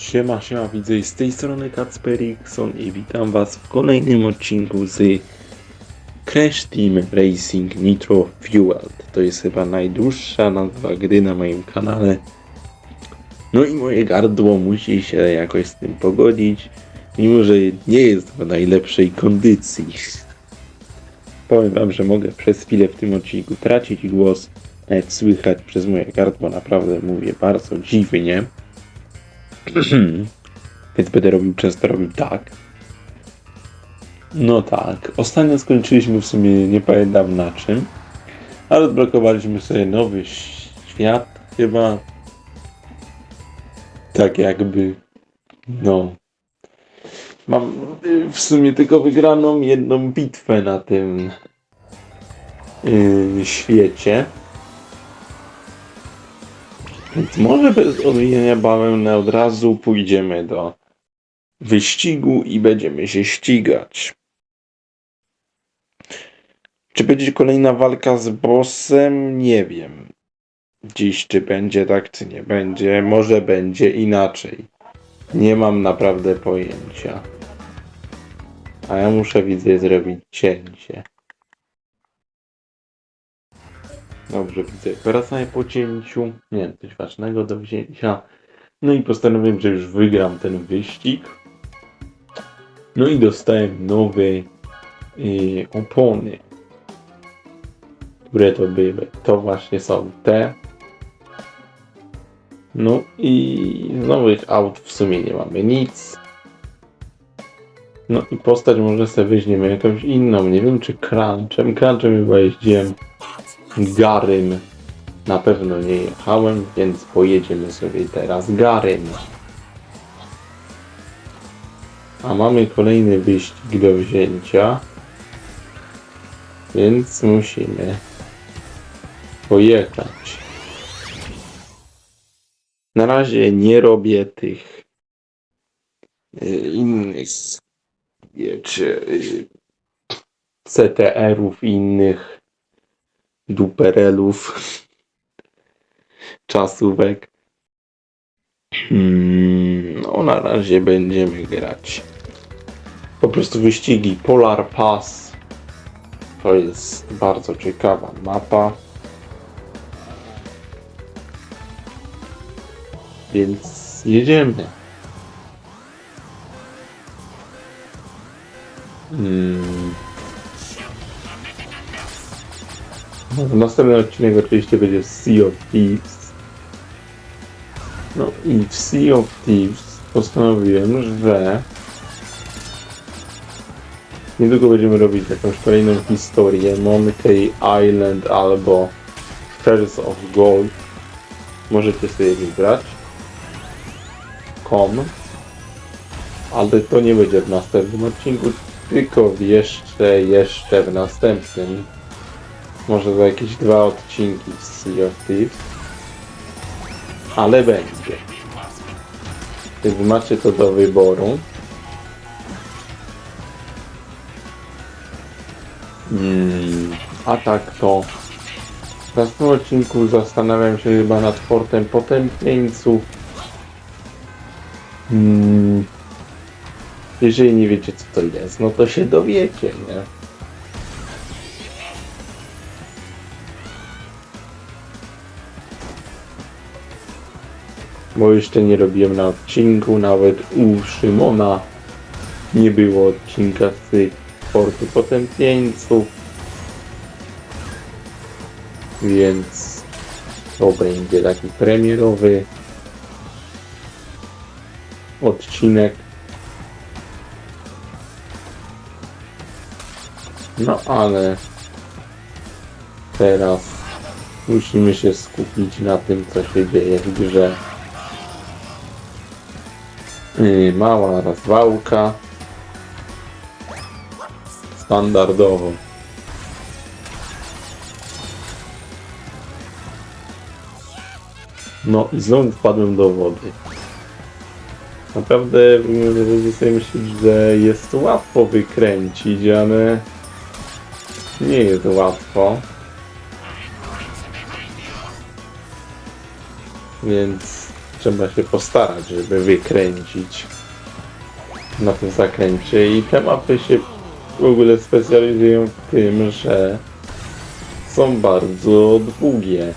Siema, siema, widzę z tej strony Kacperikson i witam was w kolejnym odcinku z Crash Team Racing Nitro Fueled. To jest chyba najdłuższa nazwa gry na moim kanale. No i moje gardło musi się jakoś z tym pogodzić, mimo że nie jest w najlepszej kondycji. Powiem wam, że mogę przez chwilę w tym odcinku tracić głos, nawet słychać przez moje gardło, naprawdę mówię bardzo dziwnie. Więc będę robił często robił tak. No tak. Ostatnio skończyliśmy w sumie nie pamiętam na czym. Ale odblokowaliśmy sobie nowy świat chyba. Tak jakby. No. Mam w sumie tylko wygraną jedną bitwę na tym yy, świecie. Więc może bez omijania bawełny od razu pójdziemy do wyścigu i będziemy się ścigać. Czy będzie kolejna walka z bossem? Nie wiem. Dziś czy będzie tak, czy nie będzie. Może będzie inaczej. Nie mam naprawdę pojęcia. A ja muszę widzę zrobić cięcie. Dobrze, widzę. Wracamy po cięciu. Nie coś ważnego do wzięcia. No i postanowiłem, że już wygram ten wyścig. No i dostałem nowe yy, opony. Które to były? To właśnie są te. No i z nowych aut w sumie nie mamy nic. No i postać może sobie weźmiemy jakąś inną. Nie wiem czy Crunchem. Crunchem chyba jeździłem Garym na pewno nie jechałem, więc pojedziemy sobie teraz Garym. A mamy kolejny wyścig do wzięcia, więc musimy pojechać. Na razie nie robię tych y, innych, wiecie, y, CTR-ów innych duperelów, czasówek. Hmm, no na razie będziemy grać. Po prostu wyścigi Polar Pass. To jest bardzo ciekawa mapa. Więc jedziemy. Hmm. Następny odcinek oczywiście będzie Sea of Thieves. No i w Sea of Thieves postanowiłem, że niedługo będziemy robić jakąś kolejną historię Monkey Island albo Treasures of Gold. Możecie sobie wybrać. Com. Ale to nie będzie w następnym odcinku, tylko jeszcze, jeszcze w następnym. Może za jakieś dwa odcinki z Sea of Thieves. Ale będzie. Więc macie to do wyboru. Hmm, a tak to w następnym odcinku zastanawiam się chyba nad portem potępieńców. Hmm, jeżeli nie wiecie co to jest, no to się dowiecie, nie? Bo jeszcze nie robiłem na odcinku, nawet u Szymona nie było odcinka z portu potępieńców, więc to będzie taki premierowy odcinek. No ale teraz musimy się skupić na tym, co się dzieje w grze. Yy, Mała rozwałka. Standardowo. No i znowu wpadłem do wody. Naprawdę ludzie sobie myśleć, że jest łatwo wykręcić, ale nie jest łatwo. Więc trzeba się postarać, żeby wykręcić na tym zakręcie i te mapy się w ogóle specjalizują w tym, że są bardzo długie.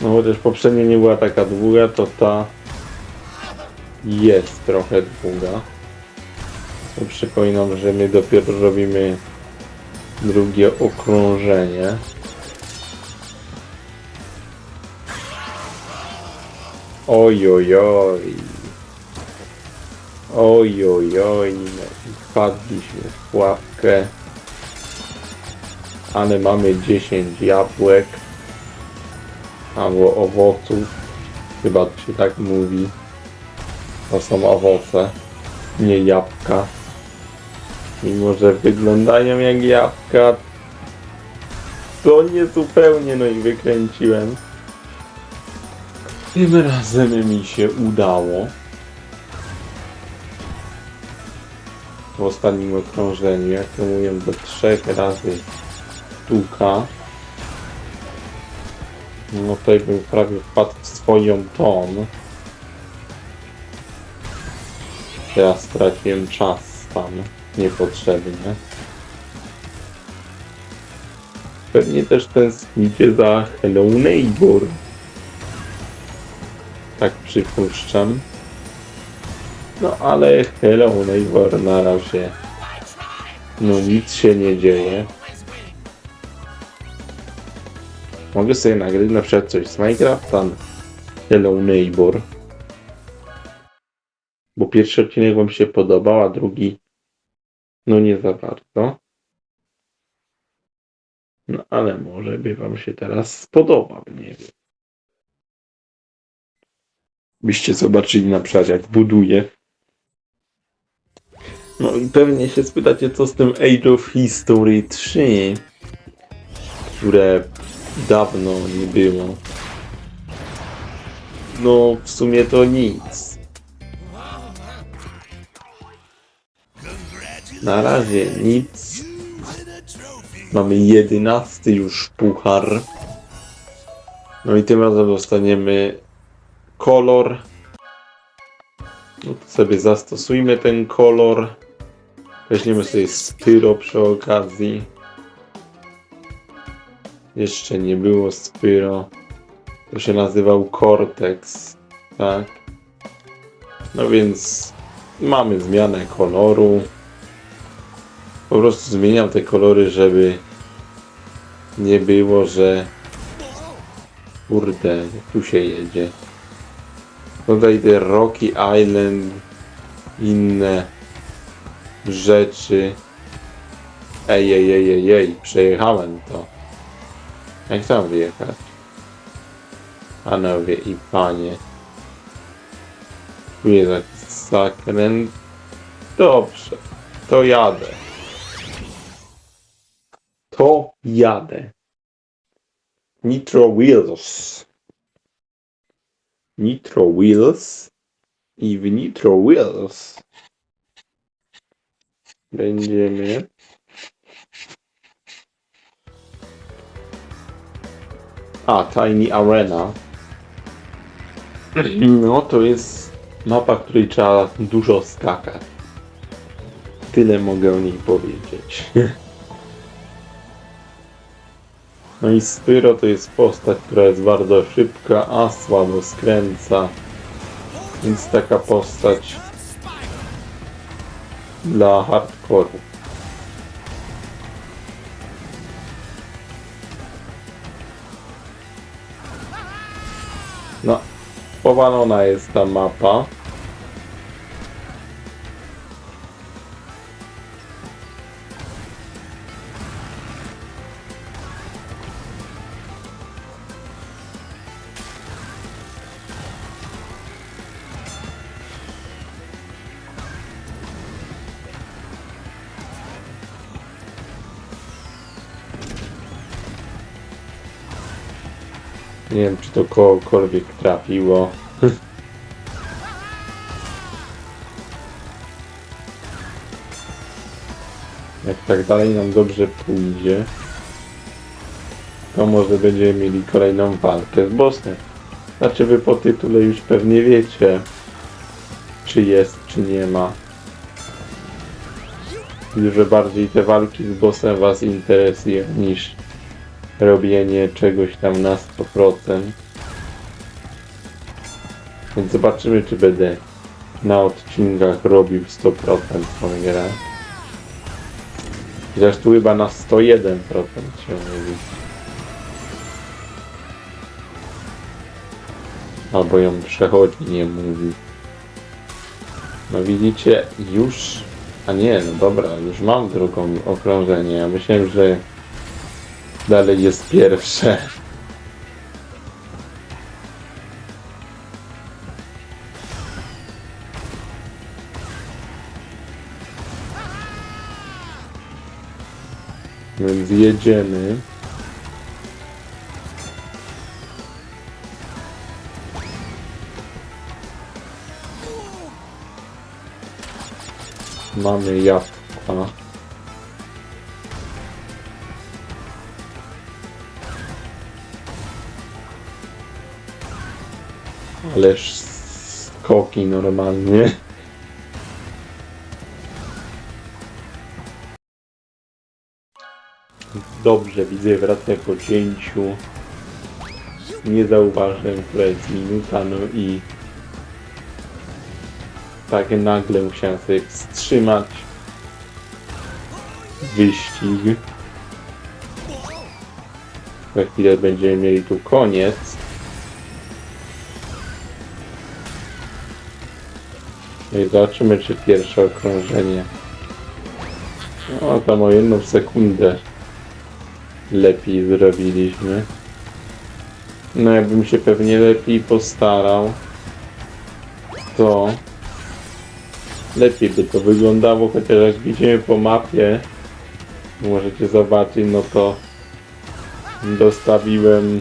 No chociaż poprzednia nie była taka długa, to ta jest trochę długa. Przypominam, że my dopiero robimy drugie okrążenie. Oj, oj, oj. Oj, oj, oj. Wpadliśmy w pułapkę. Ale mamy 10 jabłek. Albo owoców. Chyba się tak mówi. To są owoce, nie jabłka. Mimo, że wyglądają jak jabłka, to nie zupełnie, no i wykręciłem. Tym razem mi się udało. W ostatnim okrążeniu, jak to mówią, do trzech razy sztuka. No tutaj bym prawie wpadł w swoją ton. Ja straciłem czas tam niepotrzebnie. Pewnie też tęsknicie za Hello Neighbor. Tak przypuszczam. No ale Hello Neighbor na razie. No nic się nie dzieje. Mogę sobie nagrać na przykład coś z Minecrafta. Hello Neighbor. Bo pierwszy odcinek wam się podobał, a drugi no nie za bardzo. No ale może by wam się teraz spodobał, nie wiem. Byście zobaczyli na przykład jak buduję. No i pewnie się spytacie co z tym Age of History 3, które dawno nie było. No w sumie to nic. Na razie nic. Mamy jedenasty już puchar. No i tym razem dostaniemy kolor. No to sobie zastosujmy ten kolor. Weźmiemy sobie Spyro przy okazji. Jeszcze nie było Spyro. To się nazywał Cortex. Tak. No więc mamy zmianę koloru. Po prostu zmieniam te kolory, żeby nie było, że kurde, tu się jedzie. Tutaj te Rocky Island, inne rzeczy. Ej, ej, ej, ej, ej, przejechałem to. Jak tam wyjechać? Panowie i panie. Tu jest jakiś zakręt. Dobrze, to jadę. To jadę. Nitro Wheels. Nitro Wheels. I w Nitro Wheels będziemy A, Tiny Arena. No to jest mapa, której trzeba dużo skakać. Tyle mogę o niej powiedzieć. No i Spyro to jest postać, która jest bardzo szybka, a słabo skręca. Więc taka postać dla hardcore. No, powalona jest ta mapa. Nie wiem, czy to kogokolwiek trafiło. Jak tak dalej nam dobrze pójdzie, to może będziemy mieli kolejną walkę z bossem. Znaczy wy po tytule już pewnie wiecie, czy jest, czy nie ma. Że bardziej te walki z bossem was interesują niż robienie czegoś tam na 100%. Więc zobaczymy, czy będę na odcinkach robił 100% tą grę. Chociaż tu chyba na 101% się mówi. Albo ją przechodzi, nie mówi. No widzicie, już... A nie, no dobra, już mam drugą okrążenie. Ja myślałem, że dalej jest pierwsze. Więc jedziemy. Mamy jabłka. Ależ skoki normalnie. Dobrze, widzę, wracam po cięciu. Nie zauważyłem, która jest minuta, no i tak nagle musiałem sobie wstrzymać wyścig. Za chwilę będziemy mieli tu koniec. No i zobaczymy, czy pierwsze okrążenie. O, tam o jedną sekundę lepiej zrobiliśmy. No jakbym się pewnie lepiej postarał, to lepiej by to wyglądało, chociaż jak widzimy po mapie, możecie zobaczyć, no to dostawiłem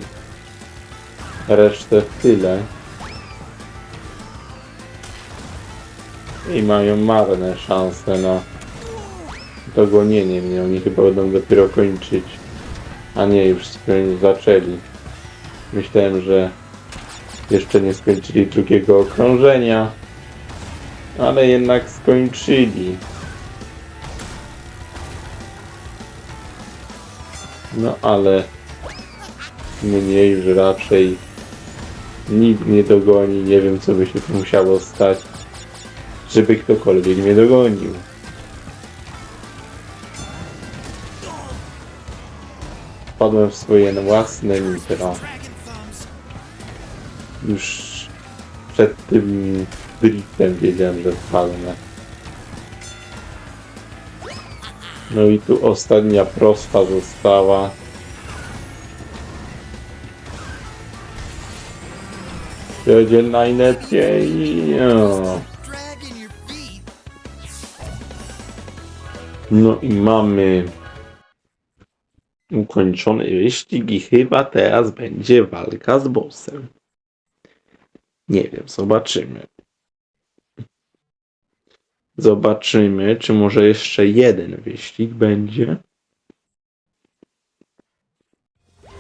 resztę w tyle. I mają marne szanse na dogonienie mnie. Oni chyba będą dopiero kończyć. A nie, już zaczęli. Myślałem, że jeszcze nie skończyli drugiego okrążenia, ale jednak skończyli. No ale mnie już raczej nikt nie dogoni. Nie wiem, co by się tu musiało stać, żeby ktokolwiek mnie dogonił. Wpadłem w swoje własne nitro. Już przed tym driftem wiedziałem, że wpadnę. No i tu ostatnia prosta została. Jedzie najlepiej. No. No i mamy ukończony wyścig i chyba teraz będzie walka z bossem. Nie wiem, zobaczymy. Zobaczymy, czy może jeszcze jeden wyścig będzie.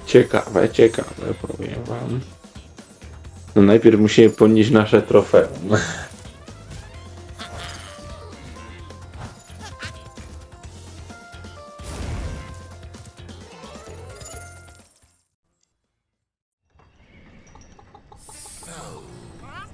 Ciekawe, ciekawe, powiem wam. No najpierw musimy podnieść nasze trofeum.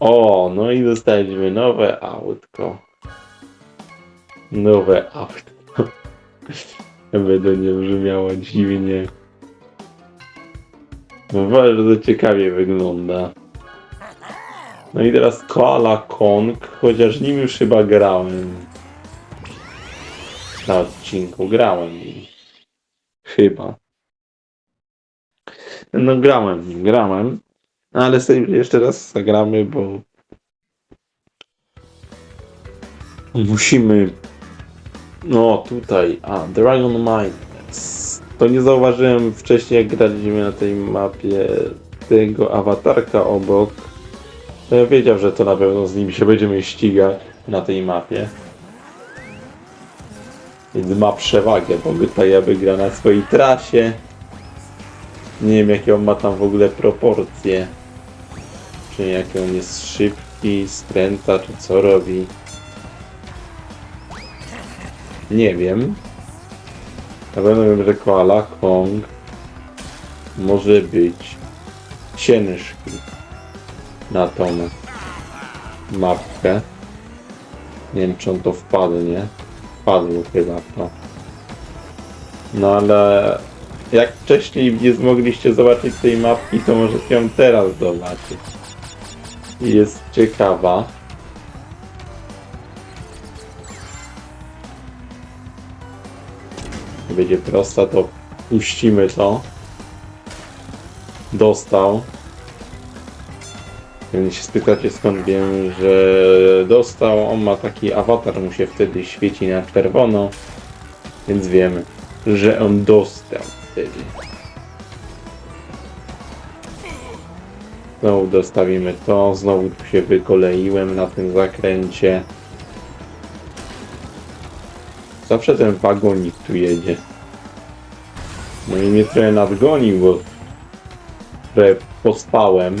O, no i dostaliśmy nowe autko. Nowe autko. Będę nie brzmiało dziwnie. Bardzo ciekawie wygląda. No i teraz Koala Kong, chociaż nim już chyba grałem. Na odcinku grałem nim. Chyba. No grałem, grałem. No ale sobie jeszcze raz zagramy, bo musimy no tutaj, a Dragon Mines to nie zauważyłem wcześniej jak graliśmy na tej mapie tego awatarka obok. To ja wiedział, że to na pewno z nim się będziemy ścigać na tej mapie. Więc ma przewagę, bo tutaj jakby gra na swojej trasie. Nie wiem jakie on ma tam w ogóle proporcje czy jakie on jest szybki, skręca, czy co robi nie wiem. Na pewno wiem, że koala Kong może być ciężki na tą mapkę. Nie wiem, czy on to wpadnie. Wpadł chyba to. No ale jak wcześniej nie zmogliście zobaczyć tej mapki, to możecie ją teraz zobaczyć. Jest ciekawa. Będzie prosta, to puścimy to. Dostał. Jeżeli się spytacie skąd wiem, że dostał, on ma taki awatar, mu się wtedy świeci na czerwono, więc wiemy, że on dostał wtedy. Znowu dostawimy to, znowu się wykoleiłem na tym zakręcie. Zawsze ten wagonik tu jedzie. No i mnie trochę nadgonił, bo trochę pospałem.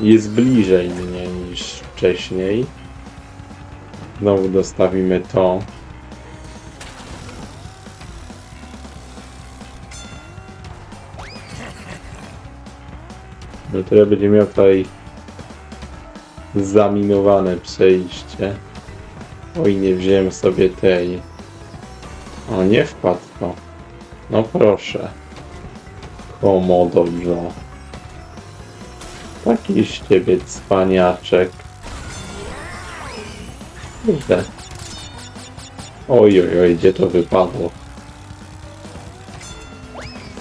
Jest bliżej mnie niż wcześniej. Znowu dostawimy to. No będzie miał tutaj zaminowane przejście. Oj, nie wziąłem sobie tej. O, nie wpadł to. No proszę. Komodo Joe. Taki z ciebie cwaniaczek. Kurde. Oj, oj, oj, gdzie to wypadło?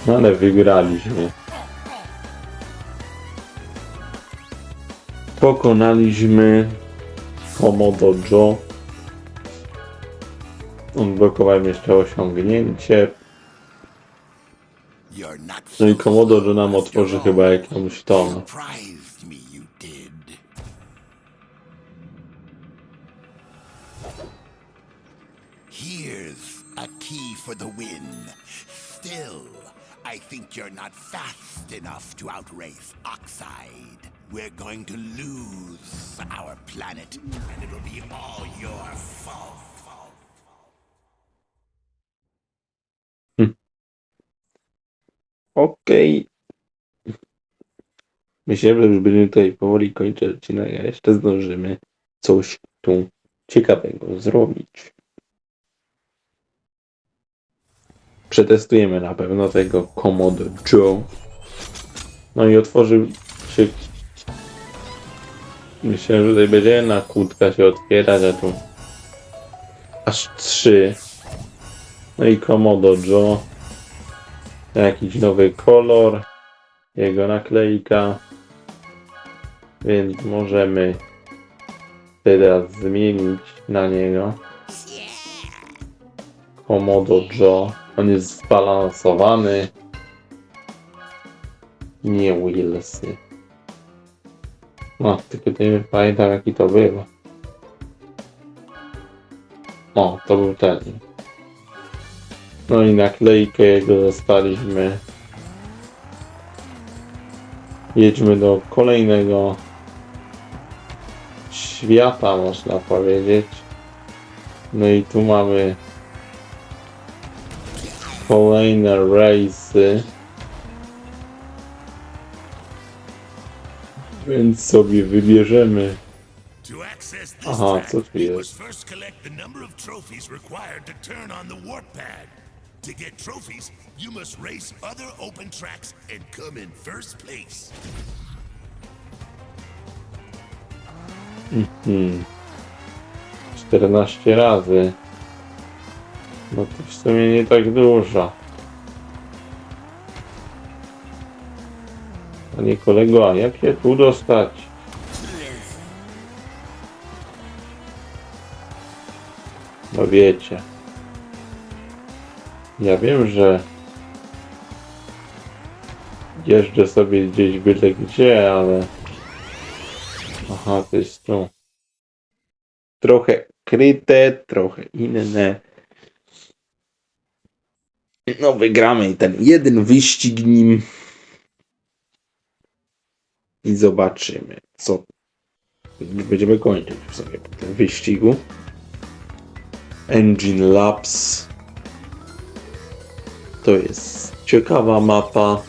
No ale wygraliśmy. Pokonaliśmy Komodo Joe. Odblokowałem jeszcze osiągnięcie. No i Komodo Joe nam otworzy chyba jakąś tą. Here's a key for the win. Still, I think you're not fast enough to outrace Oxide. We're going to lose our planet, and it'll be all your fault. Okej. Myślę, że już będziemy tutaj powoli kończyć odcinek, a jeszcze zdążymy coś tu ciekawego zrobić. Przetestujemy na pewno tego Komodo Joe. No i otworzył się... Myślę, że tutaj będzie jedna kłódka się otwierać, a tu aż trzy. No i Komodo Joe. Jakiś nowy kolor. Jego naklejka. Więc możemy teraz zmienić na niego. Komodo Joe. On jest zbalansowany. Nie Willsy. No, tylko nie pamiętam jaki to był. O, to był ten. No i naklejkę jego dostaliśmy. Jedźmy do kolejnego świata, można powiedzieć. No i tu mamy kolejne rejsy. Więc sobie wybierzemy. Aha, co tu jest? to get trophies, you must race other open tracks and come in first place. Hmm. 14 razy. No to w sumie nie tak dużo. Panie kolego, a jak się tu dostać? No wiecie. Ja wiem, że jeżdżę sobie gdzieś byle gdzie, ale... Aha, to jest tu. Trochę kryte, trochę inne. No wygramy ten jeden wyścig nim. I zobaczymy, co będziemy kończyć w sumie po tym wyścigu. Engine Labs. To jest ciekawa mapa.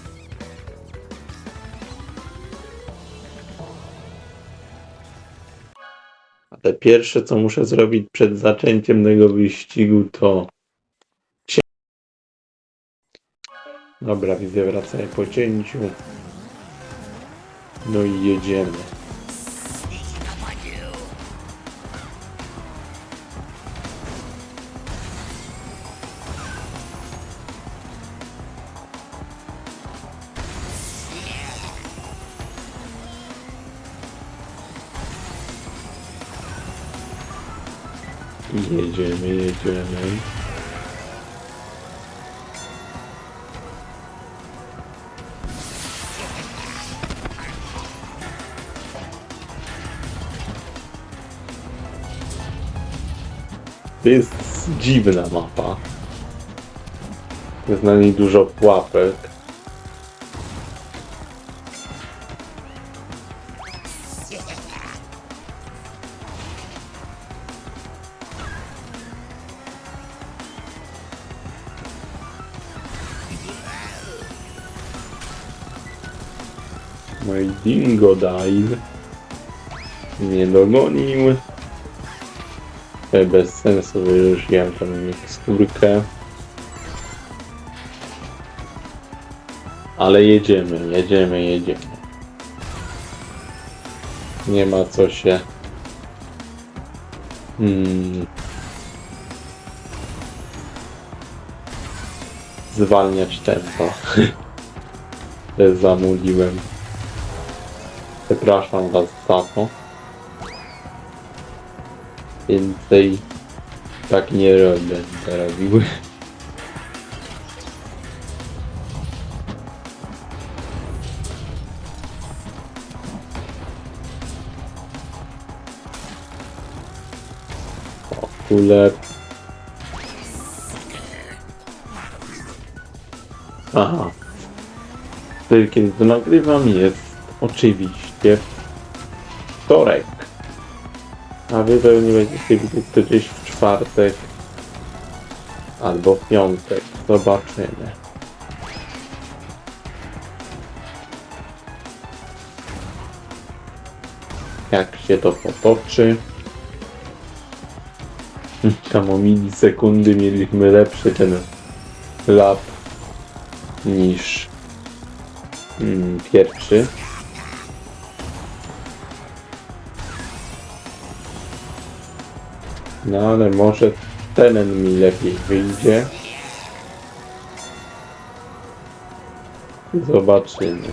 Ale pierwsze, co muszę zrobić przed zaczęciem tego wyścigu, to. Dobra, widzę, wracamy po cięciu. No jedziemy. Jedziemy, jedziemy. To jest dziwna mapa. Jest na niej dużo pułapek. No i Dingodile nie dogonił. Bez sensu wyróżniłem tam miksturkę. Ale jedziemy, jedziemy, jedziemy. Nie ma co się... Hmm. Zwalniać tempo. Zamuliłem. Przepraszam was za to. Więcej tak nie robię, robił. O, kule. Aha. Wtedy, kiedy to nagrywam, jest oczywiście wtorek. A wy pewnie będziecie widzieć to gdzieś w czwartek albo w piątek. Zobaczymy. Jak się to potoczy. Tam o milisekundy mieliśmy lepszy ten lap niż mm, pierwszy. No ale może ten mi lepiej wyjdzie. Zobaczymy.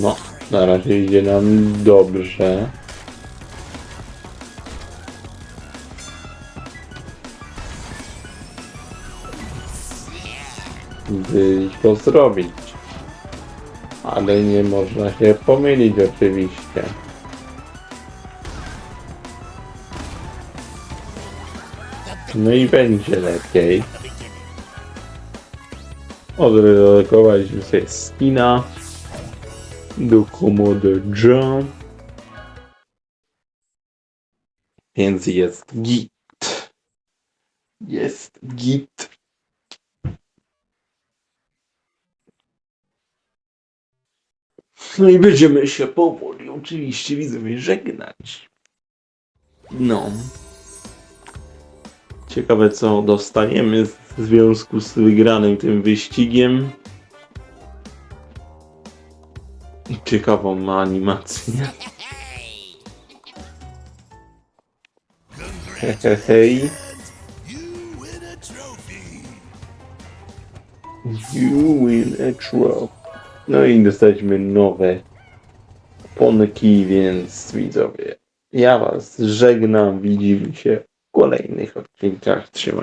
No, na razie idzie nam dobrze. To zrobić. Ale nie można się pomylić oczywiście. No i będzie lepiej. Odredagowaliśmy sobie skina do Komodo Jump. Więc jest git. Jest git. No i będziemy się powoli oczywiście widzowie żegnać. No. Ciekawe co dostaniemy w związku z wygranym tym wyścigiem. Ciekawą ma animację. Hej, hej. You win a trophy. You win a trophy. No i dostaliśmy nowe ponki, więc widzowie, ja was żegnam, widzimy się w kolejnych odcinkach. Trzymajcie